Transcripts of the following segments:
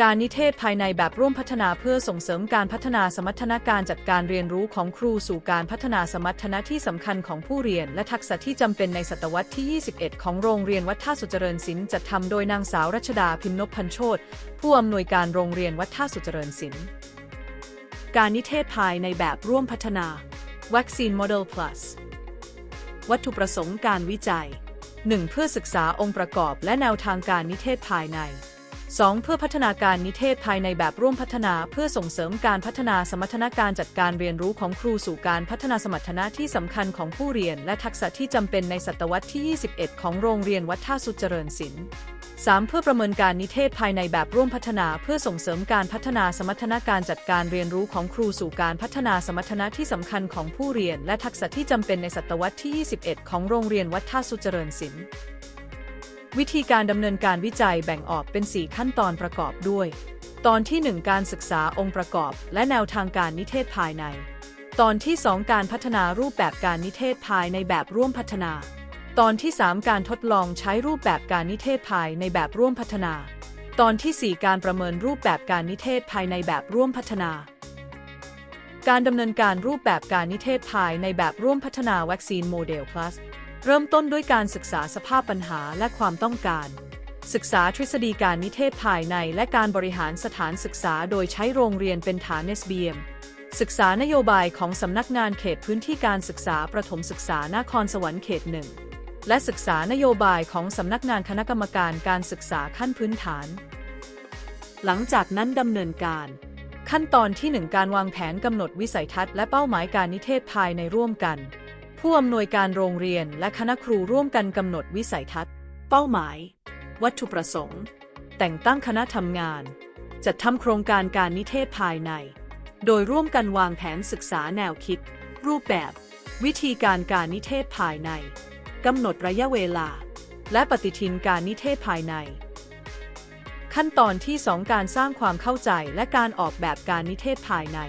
การนิเทศภายในแบบร่วมพัฒนาเพื่อส่งเสริมการพัฒนาสมรรถนะการจัดการเรียนรู้ของครูสู่การพัฒนาสมรรถนะที่สำคัญของผู้เรียน และทักษะที่จำเป็นในศตวรรษที่ 21 ของโรงเรียนวัดท่าสุเจริญศิลป์จัดทำโดยนางสาวรัชดาพิมพ์นพพันโชตผู้อำนวยการโรงเรียนวัดท่าสุเจริญศิลป์การนิเทศภายในแบบร่วมพัฒนา Vaccine Model Plus วัตถุประสงค์การวิจัย 1. เพื่อศึกษาองค์ประกอบและแนวทางการนิเทศภายใน 2. เพื่อพัฒนาการนิเทศภายในแบบร่วมพัฒนา เพื่อส่งเสริมการพัฒนาสมรรถนะการจัดการเรียนรู้ของครูสู่การพัฒนาสมรรถนะที่สำคัญของผู้เรียน และทักษะที่จำเป็นในศตวรรษที่ 21 ของโรงเรียนวัดท่าสุเจริญศิลป์ 3. เพื่อประเมินการนิเทศภายในแบบร่วมพัฒนา เพื่อส่งเสริมการพัฒนาสมรรถนะการจัดการเรียนรู้ของครูสู่การพัฒนาสมรรถนะที่สำคัญของผู้เรียน และทักษะที่จำเป็นในศตวรรษที่ 21 ของโรงเรียนวัดท่าสุเจริญศิลป์ วิธีการดำเนินการวิจัยแบ่งออกเป็น 4 ขั้นตอนประกอบด้วย ตอนที่ 1 การศึกษาองค์ประกอบ และแนวทางการนิเทศภายใน ตอนที่ 2 การพัฒนารูปแบบการนิเทศภายในแบบร่วมพัฒนา ตอนที่ 3 การทดลองใช้รูปแบบการนิเทศภายในแบบร่วมพัฒนา ตอนที่ 4 การประเมินรูปแบบการนิเทศภายในแบบร่วมพัฒนา การดำเนินการรูปแบบการนิเทศภายในแบบร่วมพัฒนาวัคซีนโมเดล plus เริ่มต้นด้วยการศึกษาสภาพปัญหาและความต้องการ ศึกษาทฤษฎีการนิเทศภายในและการบริหารสถานศึกษาโดยใช้โรงเรียนเป็นฐาน SBM ศึกษานโยบายของสำนักงานเขตพื้นที่การศึกษาประถมศึกษานครสวรรค์เขตหนึ่งและศึกษานโยบายของสำนักงานคณะกรรมการการศึกษาขั้นพื้นฐาน หลังจากนั้นดำเนินการ ขั้นตอนที่ 1 การวางแผนกำหนดวิสัยทัศน์และเป้าหมายการนิเทศภายในร่วมกัน ผู้อำนวยการโรงเรียนและคณะครูร่วมกันกำหนดวิสัยทัศน์ เป้าหมาย วัตถุประสงค์ แต่งตั้งคณะทำงาน จัดทำโครงการการนิเทศภายใน โดยร่วมกันวางแผนศึกษาแนวคิด รูปแบบ วิธีการการนิเทศภายในกำหนดระยะเวลา และปฏิทินการนิเทศภายใน ขั้นตอนที่ 2 การสร้างความเข้าใจและการออกแบบการนิเทศภายใน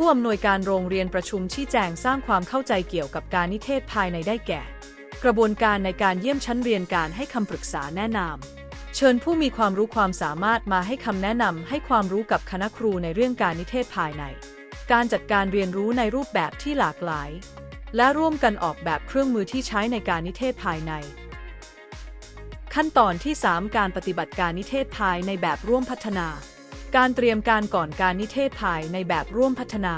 ผู้อำนวยการโรงเรียนประชุมชี้แจงสร้างความเข้าใจเกี่ยวกับการนิเทศภายในได้แก่ กระบวนการในการเยี่ยมชั้นเรียนการให้คำปรึกษาแนะนำเชิญผู้มีความรู้ความสามารถมาให้คำแนะนำให้ความรู้กับคณะครูในเรื่องการนิเทศภายใน การจัดการเรียนรู้ในรูปแบบที่หลากหลาย และร่วมกันออกแบบเครื่องมือที่ใช้ในการนิเทศภายใน ขั้นตอนที่ 3 การปฏิบัติการนิเทศภายในแบบร่วมพัฒนา การเตรียมการก่อนการนิเทศภายในแบบร่วมพัฒนา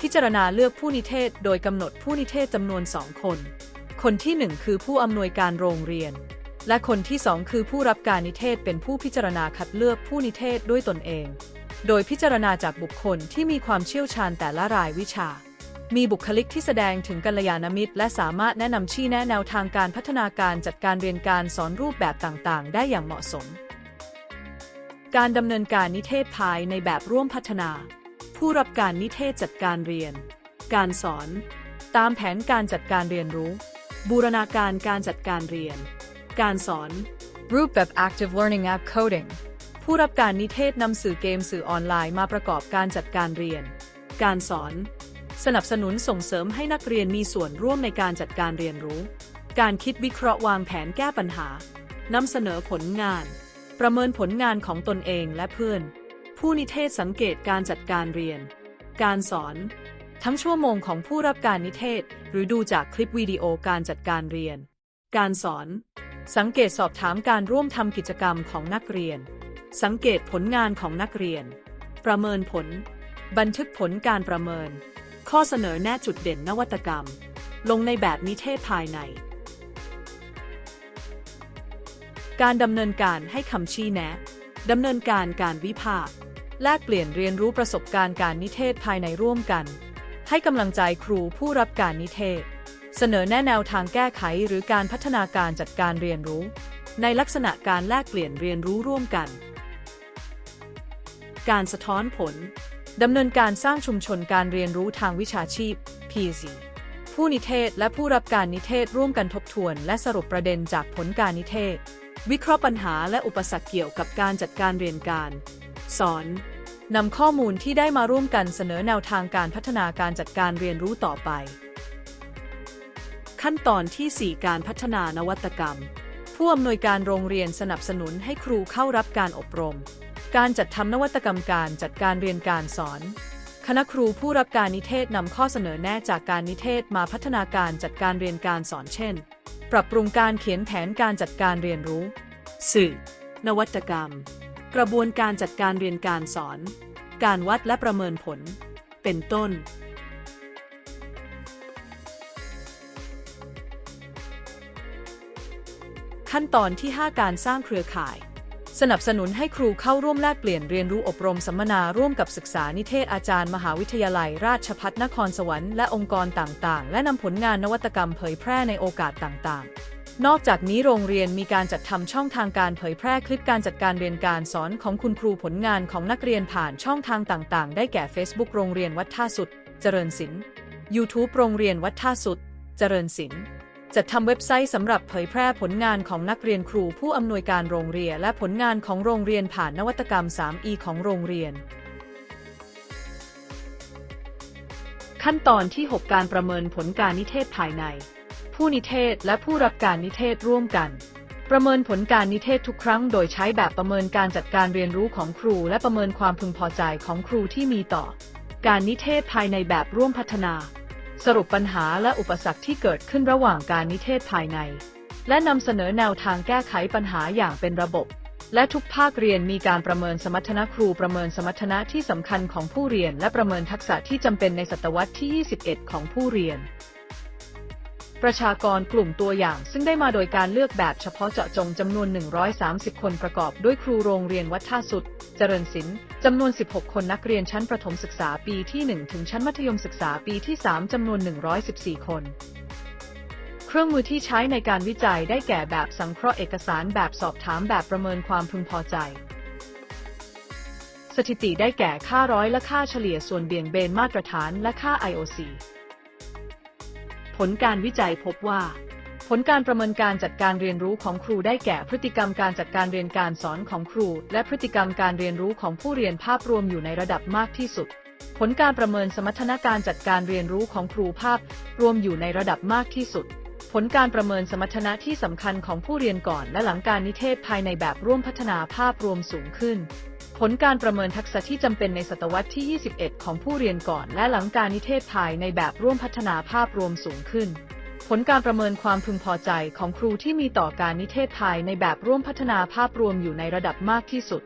พิจารณาเลือกผู้นิเทศโดยกำหนดผู้นิเทศจำนวน2คน คนที่1คือผู้อำนวยการโรงเรียน และคนที่2คือผู้รับการนิเทศเป็นผู้พิจารณาคัดเลือกผู้นิเทศด้วยตนเอง โดยพิจารณาจากบุคคลที่มีความเชี่ยวชาญแต่ละรายวิชา มีบุคลิกที่แสดงถึงกัลยาณมิตร และสามารถแนะนำชี้แนะแนวทางการพัฒนาการจัดการเรียนการสอนรูปแบบต่างๆ ได้อย่างเหมาะสม การดำเนินการนิเทศภายในแบบร่วมพัฒนา ผู้รับการนิเทศจัดการเรียน การสอน ตามแผนการจัดการเรียนรู้ บูรณาการการจัดการเรียน การสอน รูปแบบ Active Learning App Coding ผู้รับการนิเทศนำสื่อเกมสื่อออนไลน์มาประกอบการจัดการเรียน การสอน สนับสนุนส่งเสริมให้นักเรียนมีส่วนร่วมในการจัดการเรียนรู้ การคิดวิเคราะห์วางแผนแก้ปัญหานำเสนอผลงาน ประเมินผลงานของตนเองและเพื่อน ผู้นิเทศสังเกตการจัดการเรียน การสอน ทั้งชั่วโมงของผู้รับการนิเทศ หรือดูจากคลิปวิดีโอการจัดการเรียน การสอน สังเกตสอบถามการร่วมทำกิจกรรมของนักเรียน สังเกตผลงานของนักเรียน ประเมินผล บันทึกผลการประเมิน ข้อเสนอแนะจุดเด่นนวัตกรรม ลงในแบบนิเทศภายใน การดำเนินการให้คำชี้แนะดำเนินการการวิพากษ์แลกเปลี่ยนเรียนรู้ประสบการณ์การนิเทศภายในร่วมกัน ให้กำลังใจครูผู้รับการนิเทศ เสนอแนะแนวทางแก้ไขหรือการพัฒนาการจัดการเรียนรู้ ในลักษณะการแลกเปลี่ยนเรียนรู้ร่วมกัน การสะท้อนผลดำเนินการสร้างชุมชนการเรียนรู้ทางวิชาชีพ PZ ผู้นิเทศและผู้รับการนิเทศร่วมกันทบทวน และสรุปประเด็นจากผลการนิเทศ วิเคราะห์ปัญหาและอุปสรรคเกี่ยวกับการจัดการเรียนการ สอนนำข้อมูลที่ได้มาร่วมกันเสนอแนวทางการพัฒนาการจัดการเรียนรู้ต่อไป ขั้นตอนที่ 4 การพัฒนานวัตกรรม ผู้อำนวยการโรงเรียนสนับสนุนให้ครูเข้ารับการอบรม การจัดทำนวัตกรรมการจัดการเรียนการสอน คณะครูผู้รับการนิเทศนำข้อเสนอแนะจากการนิเทศมาพัฒนาการจัดการเรียนการสอนเช่น ปรับปรุงการเขียนแผนการจัดการเรียนรู้ สื่อ นวัตกรรม กระบวนการจัดการเรียนการสอน การวัดและประเมินผล เป็นต้น ขั้นตอนที่ 5 การสร้างเครือข่าย สนับสนุนให้ครูเข้าร่วมแลกเปลี่ยนเรียนรู้อบรมสัมมนาร่วมกับศึกษานิเทศอาจารย์มหาวิทยาลัย ราชภัฏนครสวรรค์และองค์กรต่างๆ และนำผลงานนวัตกรรมเผยแพร่ในโอกาสต่างๆนอกจากนี้โรงเรียนมีการจัดทำช่องทางการเผยแพร่คลิปการจัดการเรียนการสอนของคุณครูผลงานของนักเรียนผ่านช่องทางต่างๆ ได้แก่ Facebook โรงเรียนวัดท่าสุด เจริญศิลป์ YouTube โรงเรียนวัดท่าสุด เจริญศิลป์ จัดทำเว็บไซต์สำหรับเผยแพร่ผลงานของนักเรียนครูผู้อำนวยการโรงเรียนและผลงานของโรงเรียนผ่านนวัตกรรม 3E ของโรงเรียน ขั้นตอนที่ 6 การประเมินผลการนิเทศภายใน ผู้นิเทศและผู้รับการนิเทศร่วมกัน ประเมินผลการนิเทศทุกครั้ง โดยใช้แบบประเมินการจัดการเรียนรู้ของครู และประเมินความพึงพอใจของครูที่มีต่อ การนิเทศภายในแบบร่วมพัฒนา สรุปปัญหาและอุปสรรคที่เกิดขึ้นระหว่างการนิเทศภายใน และนำเสนอแนวทางแก้ไขปัญหาอย่างเป็นระบบ และทุกภาคเรียนมีการประเมินสมรรถนะครูประเมินสมรรถนะที่สำคัญของผู้เรียน และประเมินทักษะที่จำเป็นในศตวรรษที่ 21 ของผู้เรียน ประชากรกลุ่มตัวอย่างซึ่งได้มาโดยการเลือกแบบเฉพาะเจาะจงจำนวน 130 คนประกอบด้วยครูโรงเรียนวัดท่าสุด เจริญศิลป์จำนวน 16 คนนักเรียนชั้นประถมศึกษาปีที่ 1 ถึงชั้นมัธยมศึกษาปีที่ 3 จำนวน 114 คน เครื่องมือที่ใช้ในการวิจัยได้แก่แบบสังเคราะห์เอกสารแบบสอบถามแบบประเมินความพึงพอใจสถิติได้แก่ค่าร้อยและค่าเฉลี่ยส่วนเบี่ยงเบนมาตรฐานและค่า IOC ผลการวิจัยพบว่า ผลการประเมินการจัดการเรียนรู้ของครูได้แก่พฤติกรรมการจัดการเรียนการสอนของครู และพฤติกรรมการเรียนรู้ของผู้เรียนภาพรวมอยู่ในระดับมากที่สุด ผลการประเมินสมรรถนะการจัดการเรียนรู้ของครูภาพ รวมอยู่ในระดับมากที่สุดผลการประเมินสมรรถนะที่สำคัญของผู้เรียนก่อนและหลังการนิเทศภายในแบบร่วมพัฒนาภาพรวมสูงขึ้น ผลการประเมินทักษะที่จำเป็นในศตวรรษที่ 21 ของผู้เรียนก่อน และหลังการนิเทศไทยในแบบร่วมพัฒนาภาพรวมสูงขึ้น ผลการประเมินความพึงพอใจของครูที่มีต่อการนิเทศไทยในแบบร่วมพัฒนาภาพรวมอยู่ในระดับมากที่สุด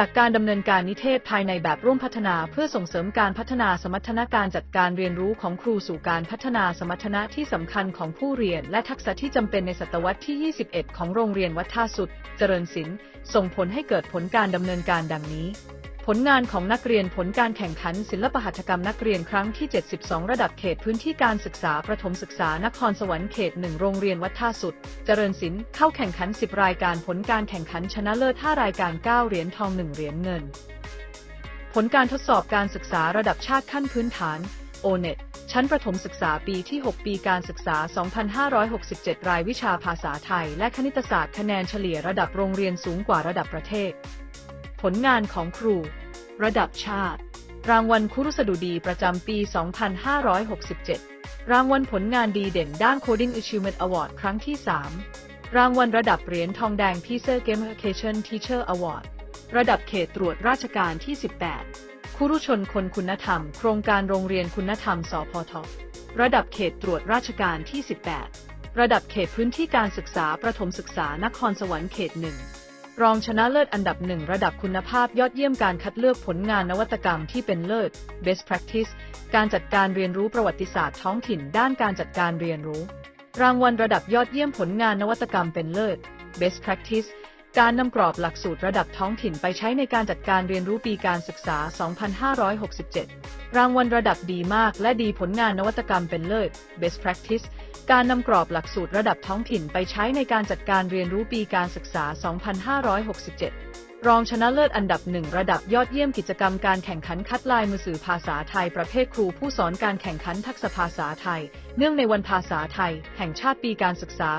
จากการดำเนินการนิเทศภายในแบบร่วมพัฒนาเพื่อส่งเสริมการพัฒนาสมรรถนะการจัดการเรียนรู้ของครูสู่การพัฒนาสมรรถนะที่สำคัญของผู้เรียน และทักษะที่จำเป็นในศตวรรษที่ 21 ของโรงเรียนวัดท่าสุด เจริญศิลป์ส่งผลให้เกิดผลการดำเนินการดังนี้ ผลงานของนักเรียนผลการแข่งขันศิลปหัตถกรรมนักเรียนครั้งที่ 72 ระดับเขตพื้นที่การศึกษาประถมศึกษานครสวรรค์เขต1โรงเรียนวัดท่าสุด เจริญศิลป์เข้าแข่งขัน 10 รายการผลการแข่งขันชนะเลิศ5รายการ 9 เหรียญทอง 1 เหรียญเงิน ผลการทดสอบการศึกษาระดับชาติขั้นพื้นฐาน O-NET ชั้นประถมศึกษาปีที่ 6 ปีการศึกษา 2567 รายวิชาภาษาไทย และคณิตศาสตร์คะแนนเฉลี่ยระดับโรงเรียนสูงกว่าระดับประเทศ ผลงานของครู ระดับชาติ รางวัลคุรุสดุดีประจำปี 2567 รางวัลผลงานดีเด่นด้าน Coding Achievement Award ครั้งที่ 3 รางวัลระดับเหรียญทองแดง Peacer Gamification Teacher Award ระดับเขตตรวจราชการที่ 18 คุรุชนคนคุณธรรม โครงการโรงเรียนคุณธรรม สพท ระดับเขตตรวจราชการที่ 18 ระดับเขตพื้นที่การศึกษาประถมศึกษานครสวรรค์เขตหนึ่ง รองชนะเลิศอันดับหนึ่งระดับคุณภาพยอดเยี่ยมการคัดเลือกผลงานนวัตกรรมที่เป็นเลิศ Best Practice การจัดการเรียนรู้ประวัติศาสตร์ท้องถิ่นด้านการจัดการเรียนรู้ รางวัลระดับยอดเยี่ยมผลงานนวัตกรรมเป็นเลิศ Best Practice การนำกรอบหลักสูตรระดับท้องถิ่นไปใช้ในการจัดการเรียนรู้ปีการศึกษา 2567 รางวัลระดับดีมากและดีผลงานนวัตกรรมเป็นเลิศ Best Practice การนำกรอบหลักสูตรระดับท้องถิ่นไปใช้ในการจัดการเรียนรู้ปีการศึกษา 2567 รองชนะเลิศอันดับหนึ่งระดับยอดเยี่ยมกิจกรรมการแข่งขันคัดลายมือสื่อภาษาไทยประเภทครูผู้สอนการแข่งขันทักษะภาษาไทย เนื่องในวันภาษาไทย แห่งชาติปีการศึกษา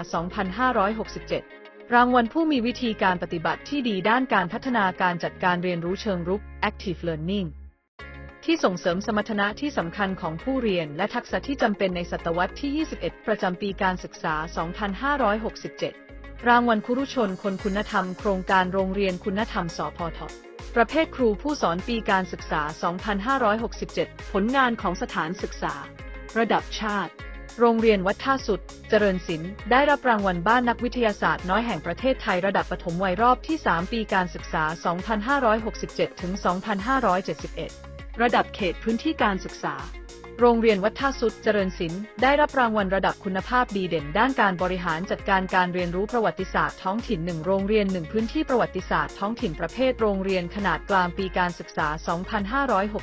2567 รางวัลผู้มีวิธีการปฏิบัติที่ดีด้านการพัฒนาการจัดการเรียนรู้เชิงรุก Active Learning ที่ส่งเสริมสมรรถนะที่สำคัญของผู้เรียน และทักษะที่จำเป็นในศตวรรษที่ 21 ประจำปีการศึกษา 2567 รางวัลครุชนคนคุณธรรมโครงการโรงเรียนคุณธรรมสพทประเภทครูผู้สอนปีการศึกษา 2567 ผลงานของสถานศึกษา ระดับชาติ โรงเรียนวัดท่าสุด เจริญศิลป์ ได้รับรางวัลบ้านนักวิทยาศาสตร์น้อยแห่งประเทศไทยระดับปฐมวัยรอบที่ 3 ปีการศึกษา 2567 ถึง 2571 ระดับเขตพื้นที่การศึกษา โรงเรียนวัดท่าสุดเจริญศิลป์ได้รับรางวัลระดับคุณภาพดีเด่นด้านการบริหารจัดการการเรียนรู้ประวัติศาสตร์ท้องถิ่น 1 โรงเรียน 1 พื้นที่ประวัติศาสตร์ท้องถิ่นประเภทโรงเรียนขนาดกลางปีการศึกษา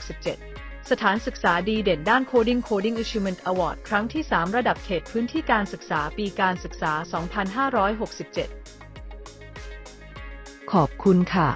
2567สถานศึกษาดีเด่นด้าน Coding Coding Achievement Award ครั้งที่ 3 ระดับเขตพื้นที่การศึกษาปีการศึกษา 2567 ขอบคุณค่ะ